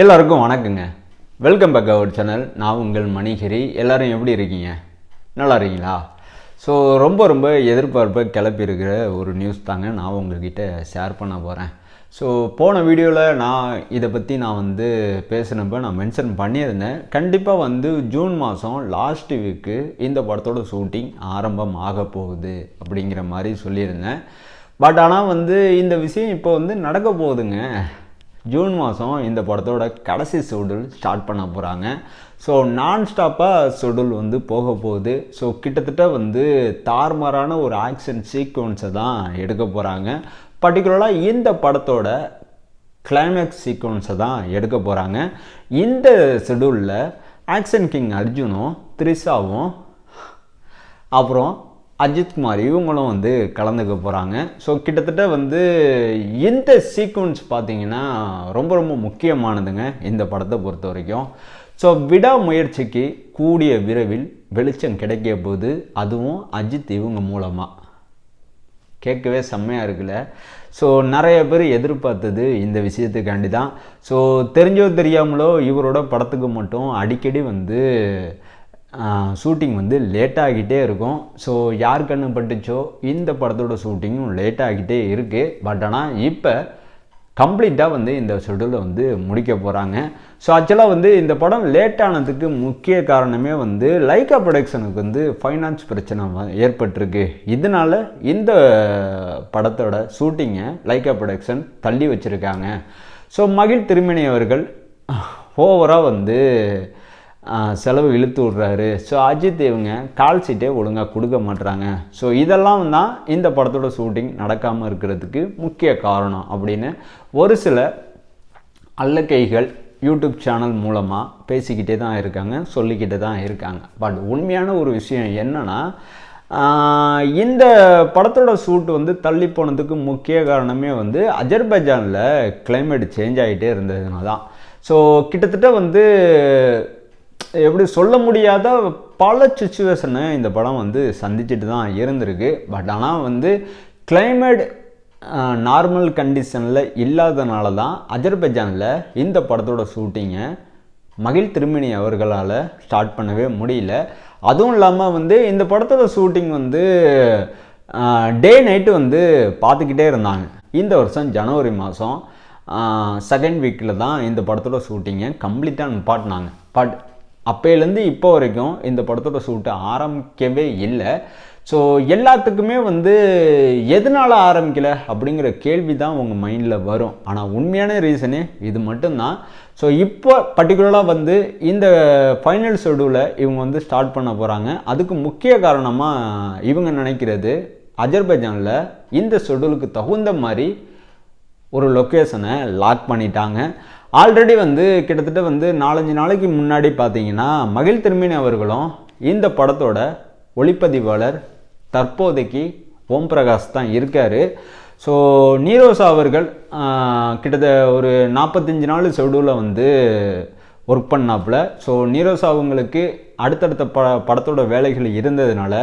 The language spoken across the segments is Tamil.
எல்லாருக்கும் வணக்கங்க. வெல்கம் பேக் அவர் சேனல் நான் உங்கள் மணிகிரி. எல்லோரும் எப்படி இருக்கீங்க? நல்லா இருக்கீங்களா? ஸோ ரொம்ப ரொம்ப எதிர்பார்ப்பை கிளப்பியிருக்கிற ஒரு நியூஸ் தாங்க நான் உங்கள்கிட்ட ஷேர் பண்ண போகிறேன் ஸோ போன வீடியோவில் நான் இதை பற்றி நான் வந்து பேசினப்போ நான் மென்ஷன் பண்ணியிருந்தேன். கண்டிப்பாக வந்து ஜூன் மாதம் லாஸ்ட் வீக்கு இந்த படத்தோட ஷூட்டிங் ஆரம்பம் ஆக போகுது அப்படிங்கிற மாதிரி சொல்லியிருந்தேன். பட் ஆனால் வந்து இந்த விஷயம் இப்போ வந்து நடக்க போகுதுங்க. ஜூன் மாதம் இந்த படத்தோட கடைசி ஷெடியூல் ஸ்டார்ட் பண்ண போகிறாங்க ஸோ நான் ஸ்டாப்பாக ஷெடியூல் வந்து போக போகுது. ஸோ கிட்டத்தட்ட வந்து தார்மாரான ஒரு ஆக்ஷன் சீக்வன்ஸை தான் எடுக்க போகிறாங்க பர்டிகுலராக இந்த படத்தோட கிளைமேக்ஸ் சீக்வன்ஸை தான் எடுக்க போகிறாங்க இந்த ஷெடியூலில் ஆக்ஷன் கிங் அர்ஜுனும் த்ரிஷாவும் அப்புறம் அஜித் குமார் இவங்களும் வந்து கலந்துக்க போகிறாங்க ஸோ கிட்டத்தட்ட வந்து இந்த சீக்வன்ஸ் பார்த்தீங்கன்னா ரொம்ப ரொம்ப முக்கியமானதுங்க இந்த படத்தை பொறுத்த வரைக்கும். ஸோ விடாமுயற்சிக்கு கூடிய விரைவில் வெளிச்சம் கிடைக்க போது அதுவும் அஜித் இவங்க மூலமாக கேட்கவே செம்மையாக இருக்குல்ல? ஸோ நிறைய பேர் எதிர்பார்த்தது இந்த விஷயத்துக்காண்டி தான் ஸோ தெரிஞ்சோ தெரியாமலோ இவரோட படத்துக்கு மட்டும் அடிக்கடி வந்து ஷூட்டிங் வந்து லேட் ஆகிட்டே இருக்கும். ஸோ யார் கண்ணு பட்டுச்சோ இந்த படத்தோட ஷூட்டிங்கும் லேட் ஆகிட்டே இருக்குது பட் ஆனால் இப்போ கம்ப்ளீட்டாக வந்து இந்த ஷெடியூலை வந்து முடிக்க போகிறாங்க ஸோ ஆக்சுவலாக வந்து இந்த படம் லேட் ஆனதுக்கு முக்கிய காரணமே வந்து லைக்கா ப்ரொடக்ஷனுக்கு வந்து ஃபைனான்ஸ் பிரச்சனை ஏற்பட்டிருக்கு. இதனால இந்த படத்தோட ஷூட்டிங்கை லைக்கா ப்ரொடக்ஷன் தள்ளி வச்சுருக்காங்க. ஸோ மகிழ் திருமணி அவர்கள் ஓவராக வந்து செலவு இழுத்து விட்றாரு. ஸோ அஜித் இவங்க கால் சீட்டே ஒழுங்காக கொடுக்க மாட்றாங்க. ஸோ இதெல்லாம் தான் இந்த படத்தோட ஷூட்டிங் நடக்காமல் இருக்கிறதுக்கு முக்கிய காரணம் அப்படின்னு ஒரு சில அல்லக்கைகள் யூடியூப் சேனல் மூலமாக பேசிக்கிட்டே தான் இருக்காங்க சொல்லிக்கிட்டே தான் இருக்காங்க. பட் உண்மையான ஒரு விஷயம் என்னன்னா இந்த படத்தோட ஷூட் வந்து தள்ளி போனதுக்கு முக்கிய காரணமே வந்து அஜர்பைஜானில் கிளைமேட் சேஞ்ச் ஆகிட்டே இருந்ததுனால தான். ஸோ கிட்டத்தட்ட வந்து எப்படி சொல்ல முடியாத பல சுச்சுவேஷனை இந்த படம் வந்து சந்திச்சுட்டு தான் இருந்திருக்கு. பட் ஆனால் வந்து கிளைமேட் நார்மல் கண்டிஷனில் இல்லாதனால தான் அஜர்பைஜானில் இந்த படத்தோட ஷூட்டிங்கை மகிழ் திருமணி அவர்களால் ஸ்டார்ட் பண்ணவே முடியல. அதுவும் இல்லாமல் வந்து இந்த படத்தோட ஷூட்டிங் வந்து டே நைட்டு வந்து பார்த்துக்கிட்டே இருந்தாங்க. இந்த வருஷம் ஜனவரி மாதம் செகண்ட் வீக்கில் தான் இந்த படத்தோட ஷூட்டிங்கை கம்ப்ளீட்டாக நிப்பாட்டினாங்க. பட் அப்போலேருந்து இப்போ வரைக்கும் இந்த படத்தோட ஷூட்டை ஆரம்பிக்கவே இல்லை. ஸோ எல்லாத்துக்குமே வந்து எதனால் ஆரம்பிக்கல அப்படிங்கிற கேள்வி தான் உங்கள் மைண்டில் வரும். ஆனால் உண்மையான ரீசனே இது மட்டும்தான். ஸோ இப்போ பர்டிகுலராக வந்து இந்த ஃபைனல் ஷெடியூலை இவங்க வந்து ஸ்டார்ட் பண்ண போகிறாங்க அதுக்கு முக்கிய காரணமாக இவங்க நினைக்கிறது அஜர்பைஜானில் இந்த ஷெடியூலுக்கு தகுந்த மாதிரி ஒரு லொக்கேஷனை லாக் பண்ணிட்டாங்க. ஆல்ரெடி வந்து கிட்டத்தட்ட வந்து நாலஞ்சு நாளைக்கு முன்னாடி பார்த்தீங்கன்னா மகிழ் திருமணி அவர்களும் இந்த படத்தோட ஒளிப்பதிவாளர் தற்போதைக்கு ஓம் பிரகாஷ் தான் இருக்கார். ஸோ நீரோசா அவர்கள் கிட்டத்தட்ட ஒரு நாற்பத்தஞ்சு நாள் ஷெடியூலில் வந்து ஒர்க் பண்ணாப்புல. ஸோ நீரோசா அவங்களுக்கு அடுத்தடுத்த ப படத்தோட வேலைகள் இருந்ததுனால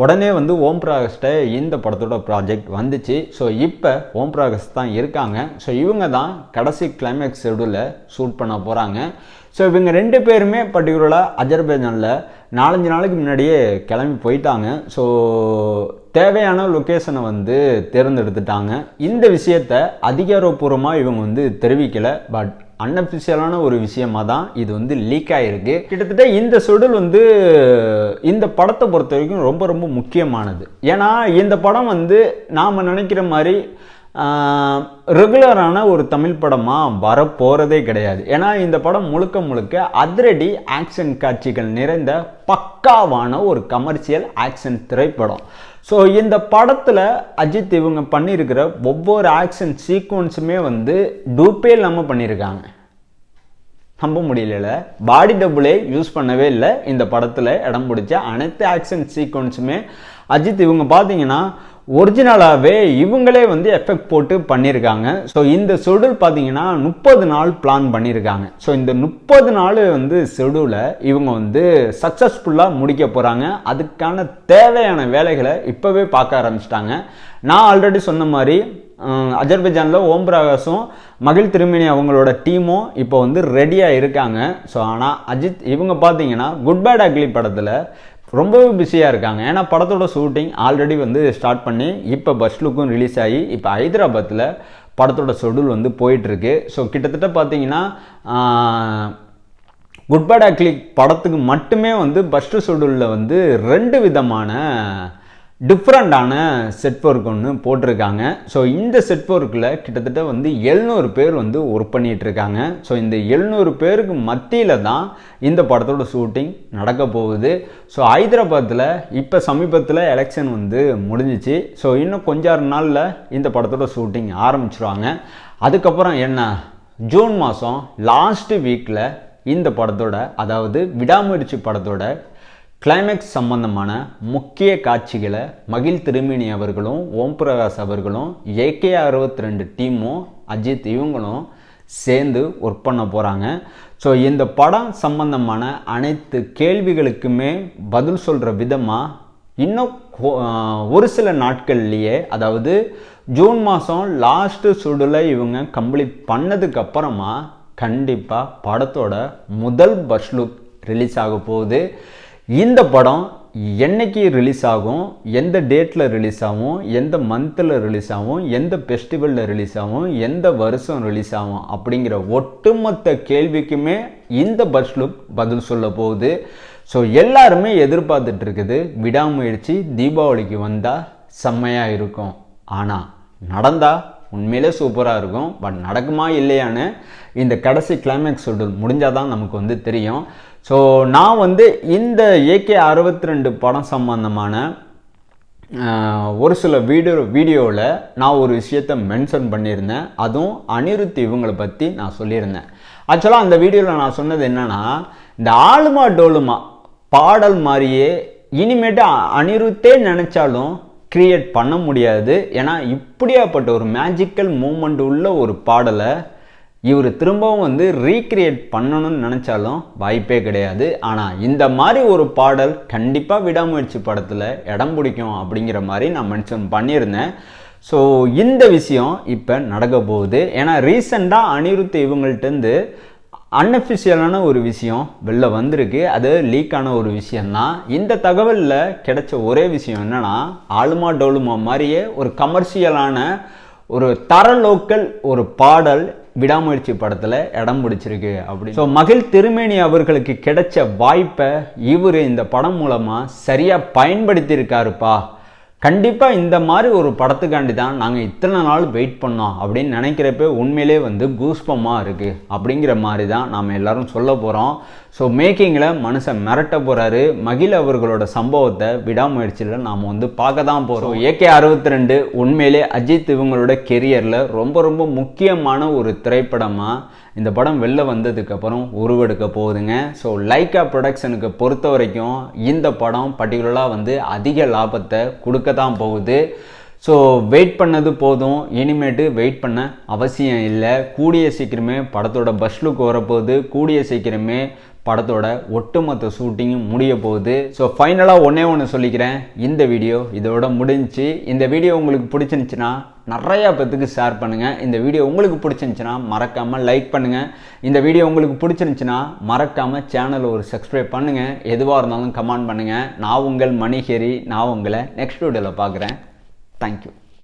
உடனே வந்து ஓம் பிரகாஷ்ட இந்த படத்தோட ப்ராஜெக்ட் வந்துச்சு. ஸோ இப்போ ஓம் பிரகாஷ் தான் இருக்காங்க. ஸோ இவங்க தான் கடைசி கிளைமேக்ஸ் ஷெடியூலில் ஷூட் பண்ண போகிறாங்க ஸோ இவங்க ரெண்டு பேருமே பர்டிகுலராக அஜர்பைஜானில் நாலஞ்சு நாளைக்கு முன்னாடியே கிளம்பி போயிட்டாங்க. ஸோ தேவையான லொக்கேஷனை வந்து தேர்ந்தெடுத்துட்டாங்க. இந்த விஷயத்த அதிகாரப்பூர்வமாக இவங்க வந்து தெரிவிக்கலை. பட் அன்அஃபிஷியலான ஒரு விஷயமா தான் இது வந்து லீக் ஆகிருக்கு கிட்டத்தட்ட இந்த ஷெடியூல் வந்து இந்த படத்தை பொறுத்த வரைக்கும் ரொம்ப ரொம்ப முக்கியமானது. ஏன்னா இந்த படம் வந்து நாம் நினைக்கிற மாதிரி ரெகுலரான ஒரு தமிழ் படமாக வரப்போகிறதே கிடையாது. ஏன்னா இந்த படம் முழுக்க முழுக்க அதிரடி ஆக்ஷன் காட்சிகள் நிறைந்த பக்காவான ஒரு கமர்ஷியல் ஆக்ஷன் திரைப்படம். ஸோ இந்த படத்தில் அஜித் இவங்க பண்ணியிருக்கிற ஒவ்வொரு ஆக்ஷன் சீக்வன்ஸுமே வந்து டூப்பே இல்லாமல் பண்ணியிருக்காங்க நம்ப முடியல பாடி டபுளே யூஸ் பண்ணவே இல்லை. இந்த படத்தில் இடம் பிடிச்ச அனைத்து ஆக்ஷன் சீக்வன்ஸுமே அஜித் இவங்க பார்த்தீங்கன்னா ஒரிஜினலாகவே இவங்களே வந்து எஃபெக்ட் போட்டு பண்ணியிருக்காங்க ஸோ இந்த ஷெடியூல் பார்த்தீங்கன்னா முப்பது நாள் பிளான் பண்ணியிருக்காங்க ஸோ இந்த முப்பது நாள் வந்து ஷெடியூலை இவங்க வந்து சக்ஸஸ்ஃபுல்லாக முடிக்க போகிறாங்க அதுக்கான தேவையான வேலைகளை இப்போவே பார்க்க ஆரம்பிச்சிட்டாங்க. நான் ஆல்ரெடி சொன்ன மாதிரி அஜர்பைஜானில் ஓம் பிரகாஷும் மகிழ் திருமணி அவங்களோட டீமும் இப்போ வந்து ரெடியாக இருக்காங்க. ஸோ ஆனால் அஜித் இவங்க பார்த்தீங்கன்னா குட் பேட் அக்லி படத்தில் ரொம்பவே பிஸியாக இருக்காங்க. ஏன்னா படத்தோட ஷூட்டிங் ஆல்ரெடி வந்து ஸ்டார்ட் பண்ணி இப்போ பஸ் லுக்கும் ரிலீஸ் ஆகி இப்போ ஹைதராபாத்தில் படத்தோட ஷெடியூல் வந்து போயிட்டுருக்கு. ஸோ கிட்டத்தட்ட பார்த்தீங்கன்னா குட் பேட் அக்லிக் படத்துக்கு மட்டுமே வந்து ஃபஸ்ட்டு ஷெடியூலில் வந்து ரெண்டு விதமான டிஃப்ரெண்ட்டான செட் ஒர்க் ஒன்று போட்டிருக்காங்க. ஸோ இந்த செட் ஒர்க்கில் கிட்டத்தட்ட வந்து எழுநூறு பேர் வந்து ஒர்க் பண்ணிகிட்ருக்காங்க ஸோ இந்த எழுநூறு பேருக்கு மத்தியில் தான் இந்த படத்தோட ஷூட்டிங் நடக்க போகுது. ஸோ ஹைதராபாத்தில் இப்போ சமீபத்தில் எலெக்ஷன் வந்து முடிஞ்சிச்சு. ஸோ இன்னும் கொஞ்ச நாளில் இந்த படத்தோட ஷூட்டிங் ஆரம்பிச்சிருவாங்க. அதுக்கப்புறம் என்ன? ஜூன் மாதம் லாஸ்ட்டு வீக்கில் இந்த படத்தோட அதாவது விடாமுயற்சி படத்தோட கிளைமேக்ஸ் சம்பந்தமான முக்கிய காட்சிகளை மகிழ் திருமேனி அவர்களும் ஓம் பிரகாஷ் அவர்களும் ஏகே அறுபத்தி ரெண்டு டீமும் அஜித் இவங்களும் சேர்ந்து ஒர்க் பண்ண போகிறாங்க ஸோ இந்த படம் சம்பந்தமான அனைத்து கேள்விகளுக்குமே பதில் சொல்கிற விதமாக இன்னும் ஒரு சில நாட்கள்லேயே அதாவது ஜூன் மாதம் லாஸ்ட்டு சுடில் இவங்க கம்ப்ளீட் பண்ணதுக்கு அப்புறமா கண்டிப்பாக படத்தோட முதல் பஸ் லுக் ரிலீஸ் ஆக போகுது. இந்த படம் என்னைக்கு ரிலீஸ் ஆகும் எந்த டேட்டில் ரிலீஸ் ஆகும் எந்த மந்தில் ரிலீஸ் ஆகும் எந்த ஃபெஸ்டிவலில் ரிலீஸ் ஆகும் எந்த வருஷம் ரிலீஸ் ஆகும் அப்படிங்கிற ஒட்டுமொத்த கேள்விக்குமே இந்த பஸ் லுக் பதில் சொல்ல போகுது. ஸோ எல்லாருமே எதிர்பார்த்துட்டு இருக்குது விடாமுயற்சி தீபாவளிக்கு வந்தால் செம்மையாக இருக்கும். ஆனால் நடந்தால் உண்மையிலே சூப்பராக இருக்கும். பட் நடக்குமா இல்லையான்னு இந்த கடைசி கிளைமேக்ஸ் ஷெடியூல் முடிஞ்சால் தான் நமக்கு வந்து தெரியும். ஸோ நான் வந்து இந்த ஏகே அறுபத்தி ரெண்டு படம் சம்மந்தமான ஒரு சில வீடியோ வீடியோவில் நான் ஒரு விஷயத்த மென்ஷன் பண்ணியிருந்தேன். அதுவும் அனிருத் இவங்களை பற்றி நான் சொல்லியிருந்தேன். ஆக்சுவலாக அந்த வீடியோவில் நான் சொன்னது என்னென்னா இந்த ஆளுமா டோலுமா பாடல் மாதிரியே இனிமேட்டு அனிருத்தே நினச்சாலும் க்ரியேட் பண்ண முடியாது. ஏன்னா இப்படியாப்பட்ட ஒரு மேஜிக்கல் மூமெண்ட் உள்ள ஒரு பாடலை இவர் திரும்பவும் வந்து ரீக்ரியேட் பண்ணணும்னு நினச்சாலும் வாய்ப்பே கிடையாது. ஆனால் இந்த மாதிரி ஒரு பாடல் கண்டிப்பாக விடாமுயற்சி படத்தில் இடம் பிடிக்கும் அப்படிங்கிற மாதிரி நான் மென்ஷன் பண்ணியிருந்தேன். ஸோ இந்த விஷயம் இப்போ நடக்க போகுது. ஏன்னா ரீசெண்டாக அனிருத் இவங்கள்ட்டேருந்து அன்அஃபிஷியலான ஒரு விஷயம் வெளில வந்திருக்கு. அது லீக்கான ஒரு விஷயந்தான் இந்த தகவலில் கிடைச்ச ஒரே விஷயம் என்னென்னா ஆளுமா டோலுமா மாதிரியே ஒரு கமர்ஷியலான ஒரு தர லோக்கல் ஒரு பாடல் விடாமுயற்சி படத்தில் இடம் பிடிச்சிருக்கு அப்படி ஸோ மகிழ் திருமேனி அவர்களுக்கு கிடைச்ச வாய்ப்பை இவர் இந்த படம் மூலமாக சரியாக பயன்படுத்தியிருக்காருப்பா. கண்டிப்பாக இந்த மாதிரி ஒரு படத்துக்காண்டி தான் நாங்கள் இத்தனை நாள் வெயிட் பண்ணோம் அப்படின்னு நினைக்கிறப்ப உண்மையிலே வந்து கூஸ்பமாக இருக்குது அப்படிங்கிற மாதிரி தான் நாம் எல்லோரும் சொல்ல போகிறோம் ஸோ மேக்கிங்கில் மனுஷன் மிரட்ட போகிறாரு மகிழ் அவர்களோட சம்பவத்தை விடாமுயற்சியில் நாம் வந்து பார்க்க தான் போகிறோம் ஏகே அறுபத்தி ரெண்டு உண்மையிலே அஜித் இவங்களோட கெரியரில் ரொம்ப ரொம்ப முக்கியமான ஒரு திரைப்படமாக இந்த படம் வெளில வந்ததுக்கப்புறம் உருவெடுக்க போகுதுங்க. ஸோ லைக்கா ப்ரொடக்ஷனுக்கு பொறுத்த வரைக்கும் இந்த படம் பர்டிகுலராக வந்து அதிக லாபத்தை கொடுக்க தான் போகுது. ஸோ வெயிட் பண்ணது போதும். இனிமேட்டு வெயிட் பண்ண அவசியம் இல்லை. கூடிய சீக்கிரமே படத்தோட பஸ் லுக் வரப்போகுது. கூடிய சீக்கிரமே படத்தோட ஒட்டுமொத்த ஷூட்டிங்கும் முடிய போகுது. ஸோ ஃபைனலாக ஒன்றே ஒன்று சொல்லிக்கிறேன். இந்த வீடியோ இதோட முடிஞ்சு இந்த வீடியோ உங்களுக்கு பிடிச்சிருந்துச்சுன்னா நிறையா பேத்துக்கு ஷேர் பண்ணுங்கள் இந்த வீடியோ உங்களுக்கு பிடிச்சிருந்துச்சுன்னா மறக்காமல் லைக் பண்ணுங்கள் இந்த வீடியோ உங்களுக்கு பிடிச்சிருந்துச்சுன்னா மறக்காமல் சேனலை ஒரு சப்ஸ்கிரைப் பண்ணுங்கள் எதுவாக இருந்தாலும் கமெண்ட் பண்ணுங்கள் நான் உங்கள் மணிஹேரி நான் உங்களை நெக்ஸ்ட் வீடியோவில் பார்க்குறேன். தேங்க்யூ